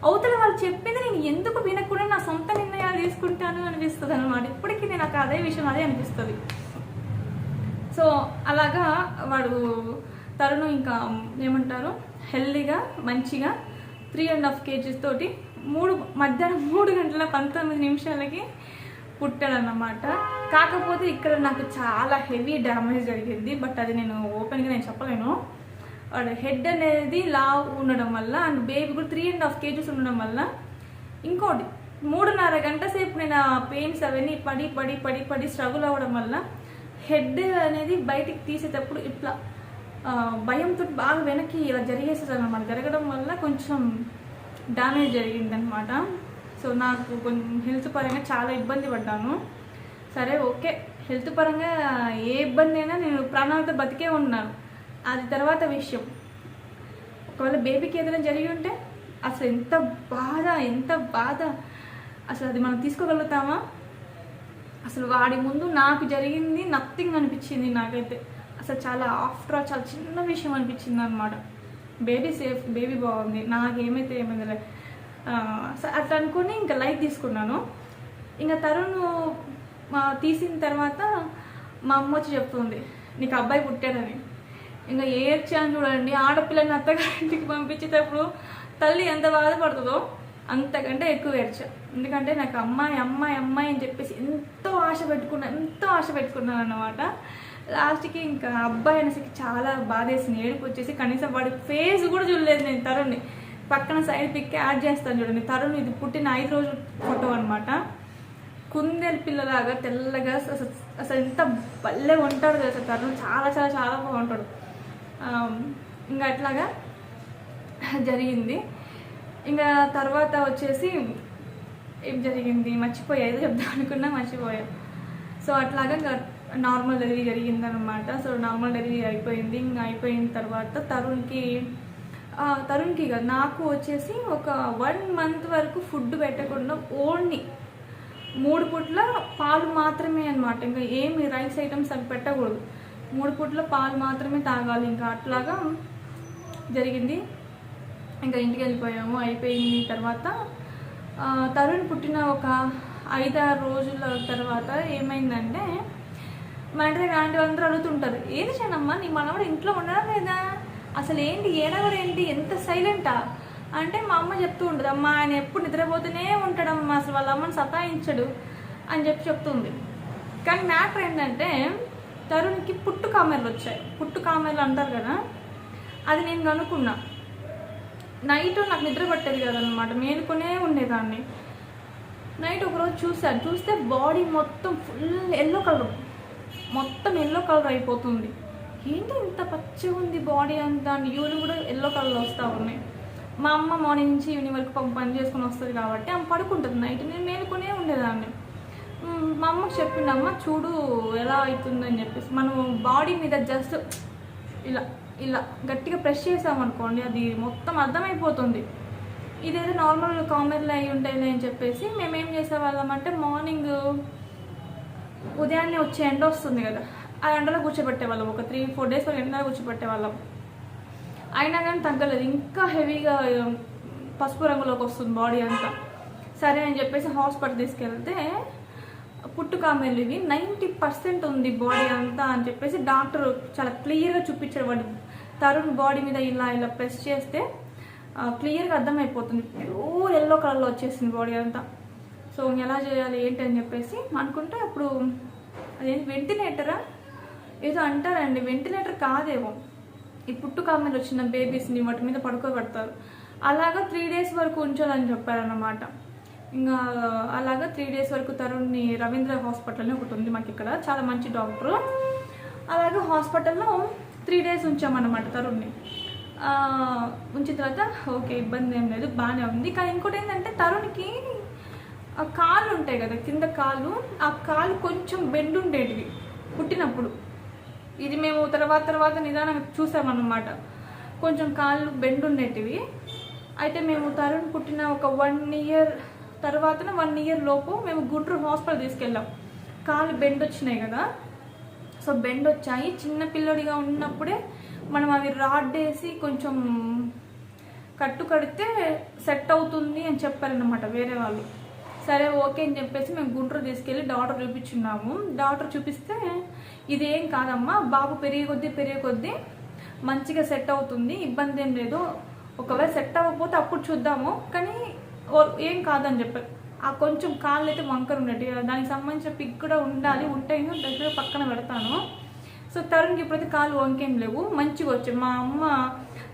[SPEAKER 1] అవతల వాళ్ళు చెప్పింది నేను ఎందుకు వినకుండా నా సొంత నిర్ణయాలు తీసుకుంటాను అనిపిస్తుంది అనమాట ఇప్పటికీ నేను నాకు అదే విషయం అదే అనిపిస్తుంది. సో అలాగా వాడు తరుణ్ ఇంకా ఏమంటారు? హెల్దీగా మంచిగా త్రీ అండ్ హాఫ్ కేజీస్ తోటి మూడు మధ్యాహ్నం మూడు గంటల పంతొమ్మిది నిమిషాలకి పుట్టాడన్నమాట. కాకపోతే ఇక్కడ నాకు చాలా హెవీ డ్యామేజ్ జరిగింది బట్ అది నేను ఓపెన్గా నేను చెప్పలేను. హెడ్ అనేది లావ్ ఉండడం వల్ల అండ్ బేబీ కూడా త్రీ అండ్ హాఫ్ కేజీస్ ఉండడం వల్ల ఇంకోటి మూడున్నర గంట సేపు నేను ఆ పెయిన్స్ అవన్నీ పడి పడి పడి పడి స్ట్రగుల్ అవ్వడం వల్ల హెడ్ అనేది బయటికి తీసేటప్పుడు ఇట్లా భయంతో బాగా వెనక్కి ఇలా జరిగేసేది అనమాట జరగడం వల్ల కొంచెం డ్యామేజ్ జరిగిందనమాట సో నాకు కొంచెం హెల్త్ పరంగా చాలా ఇబ్బంది పడ్డాను. సరే ఓకే. హెల్త్ పరంగా ఏ ఇబ్బంది అయినా నేను ప్రాణాలతో బతికే ఉన్నాను అది తర్వాత విషయం. ఒకవేళ బేబీకి ఏదైనా జరిగి ఉంటే అసలు ఎంత బాధ ఎంత బాధ. అసలు అది మనం తీసుకోగలుగుతామా? అసలు వాడి ముందు నాకు జరిగింది నథింగ్ అనిపించింది నాకైతే. అసలు చాలా ఆఫ్టర్ ఆల్ చాలా చిన్న విషయం అనిపించింది అనమాట బేబీ సేఫ్ బేబీ బాగుంది. నాకేమైతే ఏమైంది అట్లా అనుకుని ఇంకా లైట్ తీసుకున్నాను. ఇంకా తరుణ్ మా తీసిన తర్వాత మా అమ్మ వచ్చి చెప్తుంది నీకు అబ్బాయి పుట్టాడని. ఇంకా ఏడ్చాను చూడండి ఆడపిల్లని అత్తగారింటికి పంపించేటప్పుడు తల్లి ఎంత బాధపడుతుందో అంతకంటే ఎక్కువ ఏడ్చా. ఎందుకంటే నాకు అమ్మాయి అమ్మాయి అమ్మాయి అని చెప్పేసి ఎంతో ఆశ పెట్టుకున్నా ఎంతో ఆశ పెట్టుకున్నాను అన్నమాట లాస్ట్కి ఇంకా అబ్బాయి అనేసరికి చాలా బాధేసింది. ఏడుపు వచ్చేసి కనీసం వాడి ఫేస్ కూడా చూడలేదు నేను తరుణ్ని. పక్కన సైడ్ పిక్ యాడ్ చేస్తాను చూడండి. తరుణ్ ఇది పుట్టిన ఐదు రోజుల ఫోటో అనమాట కుందేలు పిల్లలాగా తెల్లగా అసలు అసలు ఎంత భలే ఉంటాడు కదా అసలు తరుణ్? చాలా చాలా చాలా బాగుంటాడు. ఇంకా అట్లాగా జరిగింది. ఇంకా తర్వాత వచ్చేసి ఏం జరిగింది? మర్చిపోయా ఏదో చెప్దాం అనుకున్నా మర్చిపోయా. సో అట్లాగా ఇంకా నార్మల్ డెలివరీ జరిగిందనమాట సో నార్మల్ డెలివరీ అయిపోయింది. ఇంకా అయిపోయిన తర్వాత తరుణ్కి తరుణ్కి కాదు నాకు వచ్చేసి ఒక వన్ మంత్ వరకు ఫుడ్ పెట్టకుండా ఓన్లీ మూడు పూట్ల పాలు మాత్రమే అనమాట ఇంకా ఏమి రైస్ ఐటమ్స్ అవి పెట్టకూడదు. మూడు పూట్ల పాలు మాత్రమే తాగాలి. ఇంకా అట్లాగా జరిగింది. ఇంకా ఇంటికి వెళ్ళిపోయాము. అయిపోయింది తర్వాత తరుణ్ పుట్టిన ఒక ఐదారు రోజుల తర్వాత ఏమైందంటే మా ఇంటి దగ్గర ఆంటీ అందరూ అడుగుతుంటారు ఏది చేయనమ్మా నీ మనవడు ఇంట్లో ఉండడం లేదా? అసలు ఏంటి ఏడవడు ఏంటి ఎంత సైలెంటా అంటే మా అమ్మ చెప్తూ ఉంటుంది అమ్మ ఆయన ఎప్పుడు నిద్రపోతూనే ఉంటాడమ్మా అసలు వాళ్ళ అమ్మని సతాయించడు అని చెప్పి చెప్తుంది. కానీ మ్యాటర్ ఏంటంటే తరుణ్కి పుట్టు కామెర్లు వచ్చాయి. పుట్టు కామెర్లు అంటారు కదా అది నేను కనుక్కున్నా. నైట్ నాకు నిద్ర పట్టేది కదనమాట మేలుకొనే ఉండేదాన్ని. నైట్ ఒకరోజు చూశాను చూస్తే బాడీ మొత్తం ఫుల్ ఎల్లో కలర్ మొత్తం ఎల్లో కలర్ అయిపోతుంది. ఏంటి ఇంత పచ్చిగా ఉంది బాడీ అంతా? యూని కూడా ఎల్లో కలర్లో వస్తూ ఉన్నాయి. మా అమ్మ మార్నింగ్ నుంచి ఈవినింగ్ వరకు పని చేసుకుని వస్తుంది కాబట్టి ఆమె పడుకుంటుంది నైట్. నేను మేలుకొనే ఉండేదాన్ని. మా అమ్మకు చెప్పిండు అమ్మ చూడు ఎలా అవుతుందని చెప్పేసి. మనం బాడీ మీద జస్ట్ ఇలా ఇలా గట్టిగా ప్రెస్ చేసామనుకోండి అది మొత్తం అర్థమైపోతుంది. ఇదేదో నార్మల్ కామెర్లు అయి ఉంటాయిలే అని చెప్పేసి మేమేం చేసేవాళ్ళం అంటే మార్నింగ్ ఉదయాన్నే వచ్చే ఎండ వస్తుంది కదా ఆ ఎండలో కూర్చోబెట్టేవాళ్ళం. ఒక త్రీ ఫోర్ డేస్ వరకు ఎండలో కూర్చోబెట్టేవాళ్ళం. అయినా కానీ తగ్గలేదు. ఇంకా హెవీగా పసుపు రంగులోకి వస్తుంది బాడీ అంతా. సరే అని చెప్పేసి హాస్పిటల్ తీసుకెళ్తే పుట్టుకామెలు ఇవి నైంటీ పర్సెంట్ ఉంది బాడీ అంతా అని చెప్పేసి డాక్టర్ చాలా క్లియర్గా చూపించాడు వాడి తరుణ్ బాడీ మీద ఇలా ఇలా ప్రెస్ చేస్తే క్లియర్గా అర్థమైపోతుంది. ప్యూర్ ఎల్లో కలర్లో వచ్చేసింది బాడీ అంతా. సో ఎలా చేయాలి ఏంటి అని చెప్పేసి అనుకుంటే అప్పుడు అదేంటి వెంటిలేటరా ఏదో అంటారండి వెంటిలేటర్ కాదేమో. ఈ పుట్టుక మీద వచ్చిన బేబీస్ని వాటి మీద పడుకోబెడతారు. అలాగా త్రీ డేస్ వరకు ఉంచాలని చెప్పారన్నమాట. ఇంకా అలాగా త్రీ డేస్ వరకు తరుణ్ని రవీంద్ర హాస్పిటల్ ఒకటి ఉంది మాకు ఇక్కడ చాలా మంచి డాక్టరు. అలాగే హాస్పిటల్లో త్రీ డేస్ ఉంచామన్నమాట తరుణ్ని ఉంచిన తర్వాత ఓకే ఇబ్బంది ఏం లేదు బాగానే ఉంది. కానీ ఇంకోటి ఏంటంటే తరుణ్కి ఆ కాళ్ళు ఉంటాయి కదా కింద కాళ్ళు ఆ కాళ్ళు కొంచెం బెండ్ ఉండేటివి పుట్టినప్పుడు. ఇది మేము తర్వాత తర్వాత నిదానంగా చూసామన్నమాట. కొంచెం కాళ్ళు బెండ్ ఉండేటివి. అయితే మేము తరుణ్ పుట్టిన ఒక వన్ ఇయర్ తర్వాత వన్ ఇయర్ లోపు మేము గుంటూరు హాస్పిటల్ తీసుకెళ్ళాం. కాళ్ళు బెండ్ వచ్చినాయి కదా. సో బెండ్ వచ్చాయి. చిన్న పిల్లడిగా ఉన్నప్పుడే మనం అవి రాడ్ వేసి కొంచెం కట్టు కడితే సెట్ అవుతుంది అని చెప్పారనమాట వేరే వాళ్ళు. సరే ఓకే అని చెప్పేసి మేము గుంటూరు తీసుకెళ్ళి డాక్టర్ చూపించున్నాము డాక్టర్ చూపిస్తే ఇదేం కాదమ్మా బాబు పెరిగే కొద్దీ పెరిగే కొద్దీ మంచిగా సెట్ అవుతుంది ఇబ్బంది ఏం లేదు. ఒకవేళ సెట్ అవ్వకపోతే అప్పుడు చూద్దాము. కానీ ఓ- ఏం కాదని చెప్పారు ఆ కొంచెం కాళ్ళు అయితే వంకర ఉన్నట్టు. దానికి సంబంధించిన పిక్ కూడా ఉండాలి ఉంటే దగ్గర పక్కన పెడతాను. సో తరుణ్కి ఇప్పుడైతే కాళ్ళు వంకేం లేవు. మంచిగా వచ్చాయి మా అమ్మ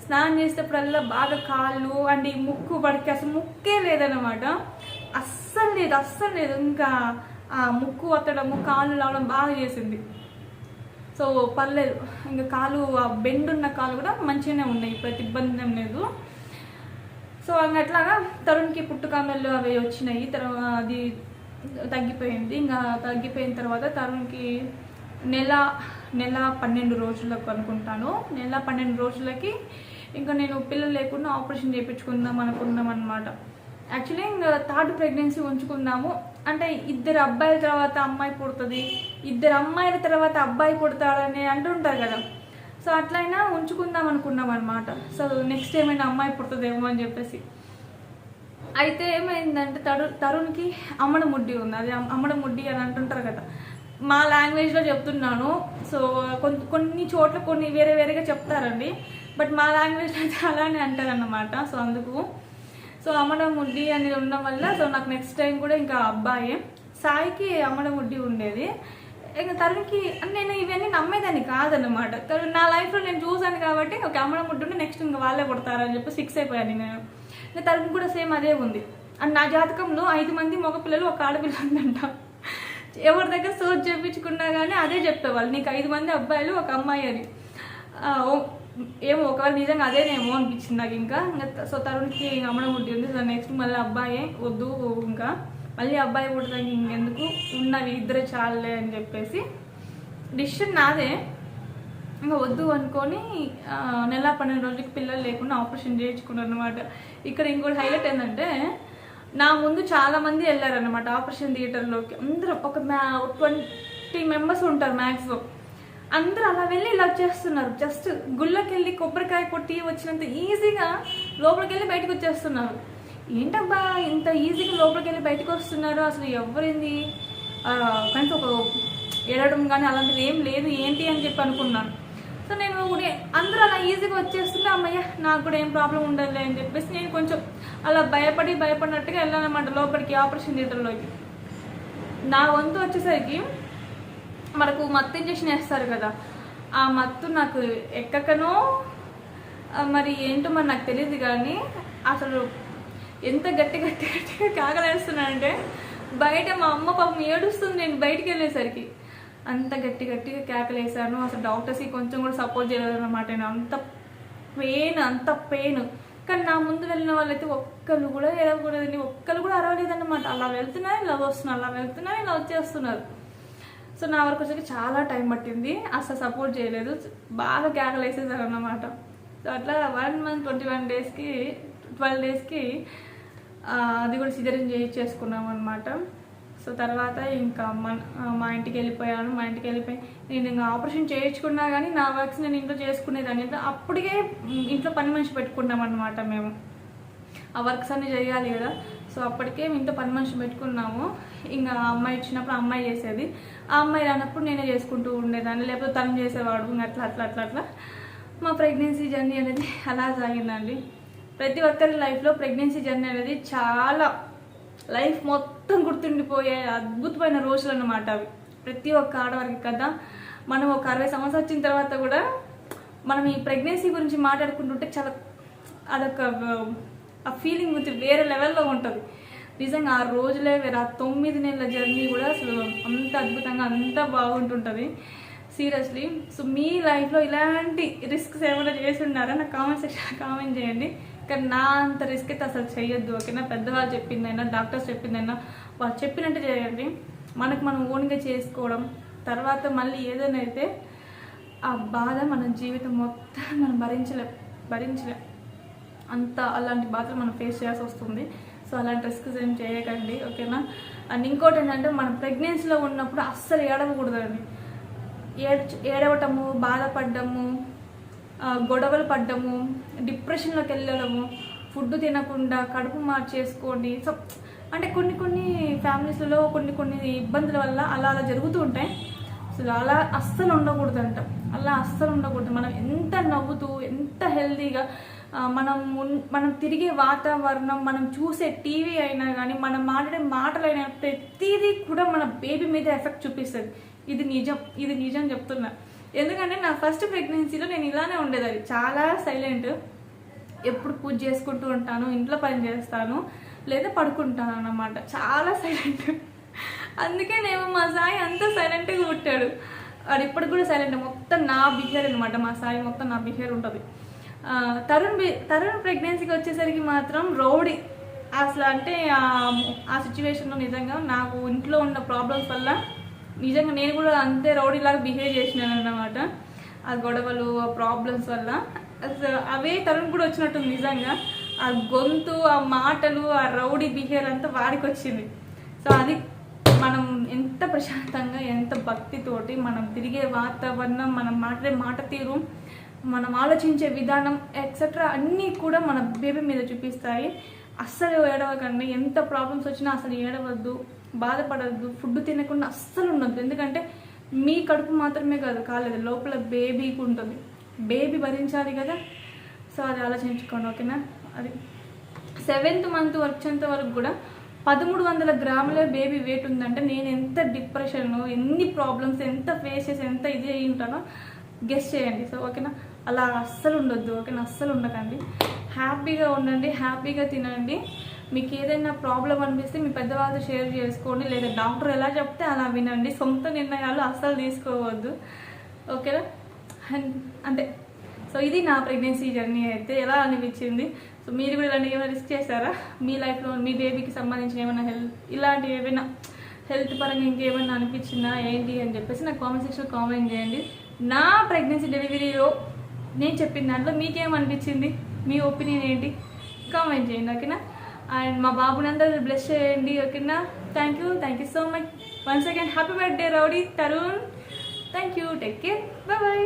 [SPEAKER 1] స్నానం చేసేటప్పుడల్లా బాగా కాళ్ళు అండ్ ఈ ముక్కు పడికి అసలు ముక్కే లేదనమాట అస్సలు లేదు అస్సలు లేదు. ఇంకా ఆ ముక్కు అత్తడము కాళ్ళు రావడం బాగా చేసింది. సో పర్లేదు ఇంకా కాలు ఆ బెండ్ ఉన్న కాలు కూడా మంచిగానే ఉన్నాయి ప్రతి ఇబ్బంది ఏం లేదు. సో ఇంకా అట్లాగా తరుణ్కి పుట్టుకామెళ్ళు అవి వచ్చినాయి తర్వాత అది తగ్గిపోయింది. ఇంకా తగ్గిపోయిన తర్వాత తరుణ్కి నెల నెల పన్నెండు రోజులకు అనుకుంటాను. నెల పన్నెండు రోజులకి ఇంకా నేను పిల్లలు లేకుండా ఆపరేషన్ చేయించుకుందాం అనుకున్నాం అనమాట యాక్చువల్లీ ఇంకా థర్డ్ ప్రెగ్నెన్సీ ఉంచుకుందాము. అంటే ఇద్దరు అబ్బాయిల తర్వాత అమ్మాయి పుడుతుంది ఇద్దరు అమ్మాయిల తర్వాత అబ్బాయి పుడతాడని అంటుంటారు కదా. సో అట్లయినా ఉంచుకుందాం అనుకున్నాం అనమాట సో నెక్స్ట్ ఏమైనా అమ్మాయి పుడుతుందేమో అని చెప్పేసి. అయితే ఏమైందంటే తరు తరుణ్కి అమ్మడ ముడ్డి ఉంది. అది అమ్మడ ముడ్డి అని అంటుంటారు కదా. మా లాంగ్వేజ్లో చెప్తున్నాను. సో కొన్ని కొన్ని చోట్ల కొన్ని వేరే వేరేగా చెప్తారండి. బట్ మా లాంగ్వేజ్లో అయితే అలానే అంటారన్నమాట. సో అందుకు సో అమ్మడముడ్డి అనేది ఉండడం వల్ల సో నాకు నెక్స్ట్ టైం కూడా ఇంకా అబ్బాయే. సాయికి అమ్మడముడ్డి ఉండేది. ఇంకా తరుణ్కి నేను ఇవన్నీ నమ్మేదాన్ని కాదనమాట తరుణ్ నా లైఫ్లో నేను చూసాను కాబట్టి ఒక అమ్మడ ఉంటే నెక్స్ట్ ఇంకా వాళ్ళే కొడతారని చెప్పి సిక్స్ అయిపోయాను నేను. ఇంకా తరుణ్ కూడా సేమ్ అదే ఉంది. అండ్ నా జాతకంలో ఐదు మంది మగపిల్లలు ఒక ఆడపిల్ల ఉందంట. ఎవరి దగ్గర సోచ్ చేయించుకున్నా కానీ అదే చెప్పేవాళ్ళు. నీకు ఐదు మంది అబ్బాయిలు ఒక అమ్మాయి అని. ఓ- ఏమో ఒకవేళ నిజంగా అదేనేమో అనిపించింది నాకు ఇంకా. ఇంకా సో తరుణ్కి అమ్మడం పుట్టింది. ఉంది సో నెక్స్ట్ మళ్ళీ అబ్బాయే వద్దు ఇంకా. మళ్ళీ అబ్బాయి పుట్టడానికి ఇంకెందుకు? ఉన్నవి ఇద్దరే చాలే అని చెప్పేసి డిసిషన్ నాదే. ఇంకా వద్దు అనుకొని నెల పన్నెండు రోజులకి పిల్లలు లేకుండా ఆపరేషన్ చేయించుకున్నాను అనమాట ఇక్కడ ఇంకోటి హైలైట్ ఏంటంటే నా ముందు చాలా మంది వెళ్ళారనమాట ఆపరేషన్ థియేటర్లోకి. అందరూ ఒక మ్యా ట్వంటీ మెంబర్స్ ఉంటారు మ్యాక్సిమం అందరూ అలా వెళ్ళి ఇలా వచ్చేస్తున్నారు. జస్ట్ గుళ్ళకి వెళ్ళి కొబ్బరికాయ కొట్టి వచ్చినంత ఈజీగా లోపలికి వెళ్ళి బయటకు వచ్చేస్తున్నారు. ఏంటబ్బా ఇంత ఈజీగా లోపలికి వెళ్ళి బయటకు వస్తున్నారు? అసలు ఎవరింది? ఆ, కనీసం ఒక ఏడవడం కానీ అలాంటిది ఏం లేదు. ఏంటి అని చెప్పి అనుకున్నాను. సో నేను కూడా అందరూ అలా ఈజీగా వచ్చేస్తుంటే అమ్మయ్య నాకు కూడా ఏం ప్రాబ్లం ఉండదులే అని చెప్పేసి నేను కొంచెం అలా భయపడి భయపడినట్టుగా వెళ్ళానమాట లోపలికి ఆపరేషన్ థియేటర్లోకి. నా వంతు వచ్చేసరికి మనకు మత్తు ఇంజక్షన్ వేస్తారు కదా. ఆ మత్తు నాకు ఎక్కకనో మరి ఏంటో మరి నాకు తెలియదు కానీ అసలు ఎంత గట్టి గట్టి గట్టిగా కాగలేస్తున్నానంటే బయట మా అమ్మ పాపం ఏడుస్తుంది నేను బయటికి వెళ్ళేసరికి. అంత గట్టి గట్టిగా కేకలేసాను అసలు డాక్టర్స్కి కొంచెం కూడా సపోర్ట్ చేయలేదు అనమాట నేను అంత పెయిన్ అంత పెయిన్. కానీ నా ముందు వెళ్ళిన వాళ్ళైతే ఒక్కళ్ళు కూడా ఏడవకూడదండి. ఒక్కళ్ళు కూడా అరవలేదన్నమాట. అలా వెళ్తున్నారు ఇలా వస్తున్నారు అలా వెళ్తున్నారు ఇలా వచ్చేస్తున్నారు. సో నా వరకు వచ్చేసి చాలా టైం పట్టింది. అసలు సపోర్ట్ చేయలేదు. బాగా కేకలు వేసేసారు అన్నమాట. సో అట్లా వన్ మంత్ ట్వంటీ వన్ డేస్కి ట్వెల్వ్ డేస్కి అది కూడా సిజరిన్ చేయించేసుకున్నాం అనమాట సో తర్వాత ఇంకా మన మా ఇంటికి వెళ్ళిపోయాను. మా ఇంటికి వెళ్ళిపోయి నేను ఇంకా ఆపరేషన్ చేయించుకున్నా కానీ నా వర్క్స్ నేను ఇంట్లో చేసుకునేదాన్ని. అప్పటికే ఇంట్లో పని మనిషి పెట్టుకున్నాం అనమాట మేము. ఆ వర్క్స్ అన్ని చేయాలి కదా. సో అప్పటికే ఇంట్లో పని మనిషి పెట్టుకున్నాము. ఇంకా ఆ అమ్మాయి ఇచ్చినప్పుడు అమ్మాయి చేసేది. ఆ అమ్మాయి రానప్పుడు నేనే చేసుకుంటూ ఉండేదాన్ని. లేకపోతే తను చేసేవాడు ఇంకా అట్లా అట్లా అట్లా అట్లా. మా ప్రెగ్నెన్సీ జర్నీ అనేది అలా సాగిందండి. ప్రతి ఒక్కరి లైఫ్లో ప్రెగ్నెన్సీ జర్నీ అనేది చాలా లైఫ్ మొత్తం గుర్తుండిపోయే అద్భుతమైన రోజులు అన్నమాట అవి. ప్రతి ఒక్క ఆడవారికి కదా. మనం ఒక అరవై సంవత్సరాలు వచ్చిన తర్వాత కూడా మనం ఈ ప్రెగ్నెన్సీ గురించి మాట్లాడుకుంటుంటే చాలా అదొక ఆ ఫీలింగ్ గురించి వేరే లెవెల్లో ఉంటుంది. నిజంగా ఆ రోజులే వేరే ఆ తొమ్మిది నెలల జర్నీ కూడా అసలు అంత అద్భుతంగా అంత బాగుంటుంటుంది. సీరియస్లీ సో మీ లైఫ్లో ఇలాంటి రిస్క్స్ ఏమైనా చేస్తున్నారా నాకు కామెంట్ సెక్షన్ కామెంట్ చేయండి. కానీ నా అంత రిస్క్ అయితే అసలు చేయొద్దు ఓకేనా? పెద్దవాళ్ళు చెప్పిందైనా డాక్టర్స్ చెప్పిందైనా వాళ్ళు చెప్పినట్టు చేయండి. మనకు మనం ఓన్గా చేసుకోవడం తర్వాత మళ్ళీ ఏదైనా అయితే ఆ బాధ మన జీవితం మొత్తం మనం భరించలేం భరించలేం. అంత అలాంటి బాధలు మనం ఫేస్ చేయాల్సి వస్తుంది. సో అలాంటి రిస్క్స్ ఏం చేయకండి ఓకేనా అండ్ ఇంకోటి ఏంటంటే మనం ప్రెగ్నెన్సీలో ఉన్నప్పుడు అస్సలు ఏడవకూడదండి. ఏడ్చ ఏడవటము బాధపడ్డము గొడవలు పడ్డము డిప్రెషన్లోకి వెళ్ళడము ఫుడ్ తినకుండా కడుపు మార్చేసుకోండి. సో అంటే కొన్ని కొన్ని ఫ్యామిలీస్లలో కొన్ని కొన్ని ఇబ్బందుల వల్ల అలా అలా జరుగుతూ ఉంటాయి. సో అలా అస్సలు ఉండకూడదంట. అలా అస్సలు ఉండకూడదు. మనం ఎంత నవ్వుతూ ఎంత హెల్తీగా మనం మనం తిరిగే వాతావరణం మనం చూసే టీవీ అయినా కానీ మనం మాట్లాడే మాటలైనా ప్రతిదీ కూడా మన బేబీ మీద ఎఫెక్ట్ చూపిస్తుంది. ఇది నిజం ఇది నిజం చెప్తున్నా. ఎందుకంటే నా ఫస్ట్ ప్రెగ్నెన్సీలో నేను ఇలానే ఉండేది చాలా సైలెంట్. ఎప్పుడు పూజ చేసుకుంటూ ఉంటాను ఇంట్లో పని చేస్తాను లేదా పడుకుంటాను అన్నమాట. చాలా సైలెంట్. అందుకే నేను మా సాయి అంత సైలెంట్గా పుట్టాడు. వాడు ఇప్పటికి కూడా సైలెంట్. మొత్తం నా బిహేవియర్ అనమాట మా సాయి మొత్తం నా బిహేవియర్ ఉంటుంది. తరుణ్ తరుణ్ ప్రెగ్నెన్సీకి వచ్చేసరికి మాత్రం రౌడీ. అసలు అంటే ఆ- ఆ సిచ్యువేషన్లో నిజంగా నాకు ఇంట్లో ఉన్న ప్రాబ్లమ్స్ వల్ల నిజంగా నేను కూడా అంతే రౌడీలాగా బిహేవ్ చేసినాను అన్నమాట ఆ గొడవలు ఆ ప్రాబ్లమ్స్ వల్ల. అసలు అవే తరుణ్ కూడా వచ్చినట్టుంది నిజంగా. ఆ గొంతు ఆ మాటలు ఆ రౌడీ బిహేవియర్ అంతా వాడికి వచ్చింది. సో అది మనం ఎంత ప్రశాంతంగా ఎంత భక్తితోటి మనం తిరిగే వాతావరణం మనం మాట్లాడే మాట తీరు మనం ఆలోచించే విధానం ఎక్సెట్రా అన్నీ కూడా మన బేబీ మీద చూపిస్తాయి. అస్సలు ఏడవకండి. ఎంత ప్రాబ్లమ్స్ వచ్చినా అసలు ఏడవద్దు బాధపడద్దు ఫుడ్ తినకుండా అస్సలు ఉండద్దు. ఎందుకంటే మీ కడుపు మాత్రమే కాదు కాలేదు లోపల బేబీకి ఉంటుంది. బేబీ భరించాలి కదా. సో అది ఆలోచించుకోండి ఓకేనా అది సెవెంత్ మంత్ వచ్చేంత వరకు కూడా పదమూడు వందల గ్రాముల బేబీ వెయిట్ ఉందంటే నేను ఎంత డిప్రెషన్ ఎన్ని ప్రాబ్లమ్స్ ఎంత ఫేస్ చేసి ఎంత ఇది అయి ఉంటానో గెస్ట్ చేయండి. సో ఓకేనా అలా అస్సలు ఉండొద్దు ఓకేనా అస్సలు ఉండకండి. హ్యాపీగా ఉండండి హ్యాపీగా తినండి. మీకు ఏదైనా ప్రాబ్లం అనిపిస్తే మీ పెద్దవాళ్ళతో షేర్ చేసుకోండి లేదా డాక్టర్ ఎలా చెప్తే అలా వినండి. సొంత నిర్ణయాలు అస్సలు తీసుకోవద్దు. ఓకేనా? అండ్ అంతే సో ఇది నా ప్రెగ్నెన్సీ జర్నీ అయితే ఎలా అనిపించింది? సో మీరు కూడా ఇలాంటి ఏమైనా రిస్క్ చేశారా? మీ లైఫ్లో మీ బేబీకి సంబంధించిన ఏమైనా హెల్త్ ఇలాంటివి ఏమైనా హెల్త్ పరంగా ఇంకేమైనా అనిపించిందా? ఏంటి అని చెప్పేసి నాకు కామెంట్ సెక్షన్ కామెంట్ చేయండి. నా ప్రెగ్నెన్సీ డెలివరీలో నేను చెప్పిన దాంట్లో మీకేమనిపించింది? మీ ఒపీనియన్ ఏంటి? కామెంట్ చేయండి ఓకేనా? అండ్ మా బాబుని అందరూ బ్లెస్ చేయండి ఓకేనా? Thank you thank you so much once again happy birthday rowdy Tarun thank you take care bye